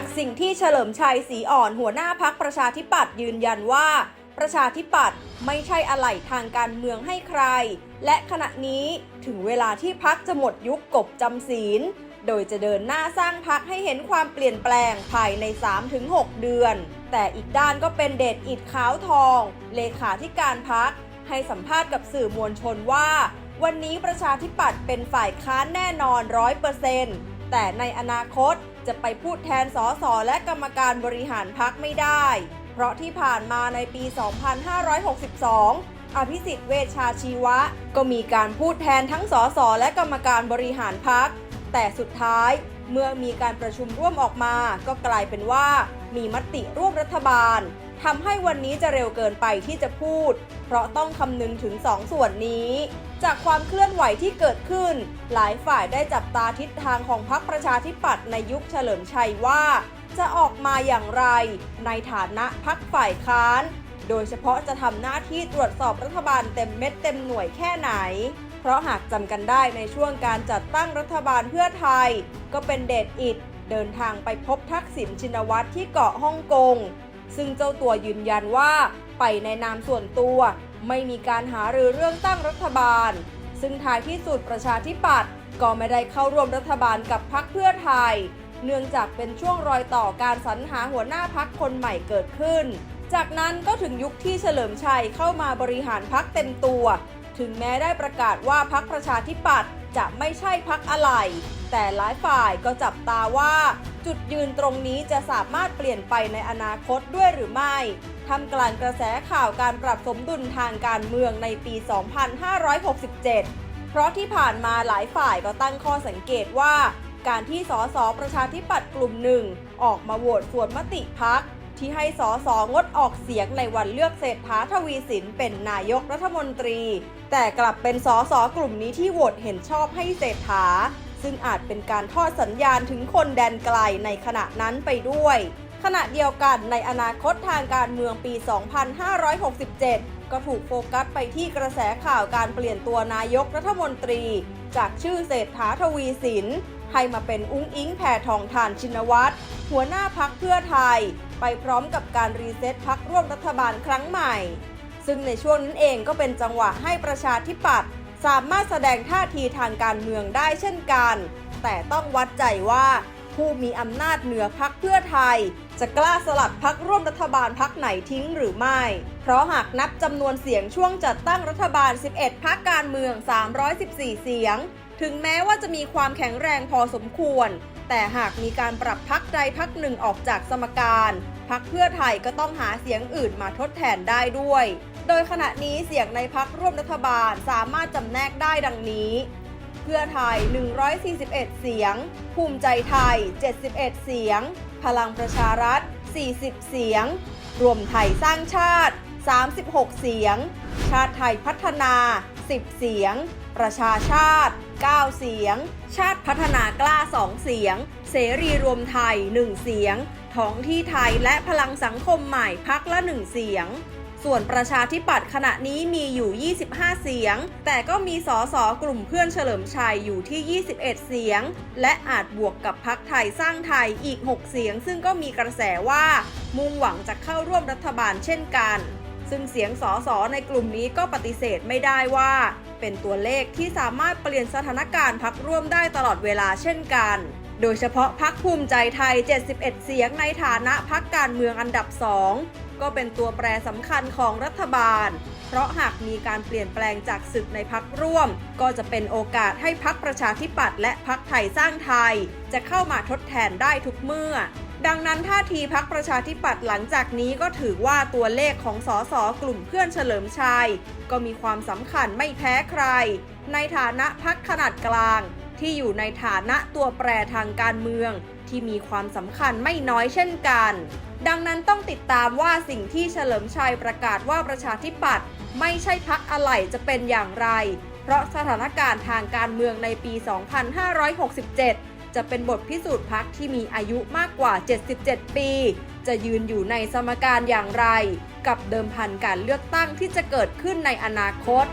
จากสิ่งที่เฉลิมชัยศรีอ่อนหัวหน้าพักประชาธิปัตย์ยืนยันว่า ประชาธิปัตย์ไม่ใช่อะไหล่ทางการเมืองให้ใคร และขณะนี้ถึงเวลาที่พักจะหมดยุคกบจำศีล โดยจะเดินหน้าสร้างพักให้เห็นความเปลี่ยนแปลงภายใน 3-6 เดือน แต่อีกด้านก็เป็นเดชอิดขาวทอง เลขาธิการพักให้สัมภาษณ์กับสื่อมวลชนว่า วันนี้ประชาธิปัตย์เป็นฝ่ายค้านแน่นอนร้อยเปอร์เซ็นต์แต่ในอนาคต จะไปพูดแทนสสและกรรมการบริหารพักไม่ได้ เพราะที่ผ่านมาในปี 2562 อภิสิทธิ์เวชชาชีวะ ก็มีการพูดแทนทั้งสสและกรรมการบริหารพัก แต่สุดท้ายเมื่อมีการประชุมร่วมออกมา ก็กลายเป็นว่ามีมติร่วมรัฐบาล ทำให้วันนี้จะเร็วเกินไปที่จะพูด เพราะต้องคำนึงถึงสองส่วนนี้ จากความเคลื่อนไหวที่เกิดขึ้น หลายฝ่ายได้จับตาทิศทางของพรรคประชาธิปัตย์ในยุคเฉลิมชัยว่า จะออกมาอย่างไร ในฐานะพักฝ่ายค้าน โดยเฉพาะจะทำหน้าที่ตรวจสอบรัฐบาลเต็มเม็ดเต็มหน่วยแค่ไหน เพราะหากจำกันได้ในช่วงการจัดตั้งรัฐบาลเพื่อไทย ก็เป็นเดชอิดเดินทางไปพบทักษิณชินวัตรที่เกาะฮ่องกง ซึ่งเจ้าตัวยืนยันว่าไปในนามส่วนตัว ไม่มีการหารือเรื่องตั้งรัฐบาล ซึ่งท้ายที่สุดประชาธิปัตย์ก็ไม่ได้เข้าร่วมรัฐบาลกับพรรคเพื่อไทย เนื่องจากเป็นช่วงรอยต่อการสรรหาหัวหน้าพักคนใหม่เกิดขึ้น จากนั้นก็ถึงยุคที่เฉลิมชัยเข้ามาบริหารพักเต็มตัว ถึงแม้ได้ประกาศว่าพักประชาธิปัตย์จะไม่ใช่พักอะไร แต่หลายฝ่ายก็จับตาว่า จุดยืนตรงนี้จะสามารถเปลี่ยนไปในอนาคตด้วยหรือไม่ทำกลางกระแสข่าวการปรับสมดุลทางการเมืองในปี 2567 เพราะที่ผ่านมาหลายฝ่ายก็ตั้งข้อสังเกตว่า การที่สสประชาธิปัตย์กลุ่มหนึ่ง ออกมาโหวตสวนมติพักที่ให้สสงดออกเสียงในวันเลือกเศรษฐาทวีสินเป็นนายกรัฐมนตรี แต่กลับเป็นสสกลุ่มนี้ที่โหวตเห็นชอบให้เศรษฐา ซึ่งอาจเป็นการทอดสัญญาณถึงคนแดนไกลในขณะนั้นไปด้วย ขณะเดียวกันในอนาคตทางการเมืองปี 2567 ก็ถูกโฟกัสไปที่กระแสข่าวการเปลี่ยนตัวนายกรัฐมนตรี จากชื่อเศรษฐาทวีสินให้มาเป็นอุ้งอิงแผ่ทองทานชินวัตรหัวหน้าพักเพื่อไทย ไปพร้อมกับการรีเซ็ตพักร่วมรัฐบาลครั้งใหม่ ซึ่งในช่วงนั้นเองก็เป็นจังหวะให้ประชาธิปัตย์ สามารถแสดงท่าทีทางการเมืองได้เช่นกัน แต่ต้องวัดใจว่าผู้มีอำนาจเหนือพักเพื่อไทย จะกล้าสลัดพักร่วมรัฐบาลพักไหนทิ้งหรือไม่ เพราะหากนับจำนวนเสียงช่วงจัดตั้งรัฐบาล 11 พักการเมือง 314 เสียง ถึงแม้ว่าจะมีความแข็งแรงพอสมควร แต่หากมีการปรับพักใดพักหนึ่งออกจากสมการ พักเพื่อไทยก็ต้องหาเสียงอื่นมาทดแทนได้ด้วย โดยขณะนี้เสียงในพักร่วมรัฐบาลสามารถจำแนกได้ดังนี้ เพื่อไทย 141 เสียง ภูมิใจไทย 71 เสียง พลังประชารัฐ 40 เสียง รวมไทยสร้างชาติ 36 เสียง ชาติไทยพัฒนา 10 เสียง ประชาชาติ 9 เสียง ชาติพัฒนากล้า 2 เสียง เสรีรวมไทย 1 เสียง ท้องที่ไทยและพลังสังคมใหม่พักละ 1 เสียง ส่วนประชาธิปัตย์ขณะนี้มีอยู่ 25 เสียง แต่ก็มีสสกลุ่มเพื่อนเฉลิมชัยอยู่ที่ 21 เสียง และอาจบวกกับพักไทยสร้างไทยอีก 6 เสียง ซึ่งก็มีกระแสว่ามุ่งหวังจะเข้าร่วมรัฐบาลเช่นกัน ซึ่งเสียงสสในกลุ่มนี้ก็ปฏิเสธไม่ได้ว่า เป็นตัวเลขที่สามารถเปลี่ยนสถานการณ์พักร่วมได้ตลอดเวลาเช่นกันโดยเฉพาะพักภูมิใจไทย 71 เสียงในฐานะพักการเมืองอันดับ 2 ก็เป็นตัวแปรสำคัญของรัฐบาล เพราะหากมีการเปลี่ยนแปลงจากศึกในพักร่วม ก็จะเป็นโอกาสให้พักประชาธิปัตย์และพักไทยสร้างไทย จะเข้ามาทดแทนได้ทุกเมื่อ ดังนั้นท่าทีพักประชาธิปัตย์หลังจากนี้ก็ถือว่าตัวเลขของสสกลุ่มเพื่อนเฉลิมชัย ก็มีความสำคัญไม่แพ้ใคร ในฐานะพักขนาดกลางที่อยู่ในฐานะตัวแปรทางการเมือง ที่มีความสำคัญไม่น้อยเช่นกัน ดังนั้นต้องติดตามว่าสิ่งที่เฉลิมชัยประกาศว่าประชาธิปัตย์ไม่ใช่พักอะไรจะเป็นอย่างไร เพราะสถานการณ์ทางการเมืองในปี 2567 จะเป็นบทพิสูจน์พักที่มีอายุมากกว่า 77 ปี จะยืนอยู่ในสมการอย่างไร กับเดิมพันการเลือกตั้งที่จะเกิดขึ้นในอนาคต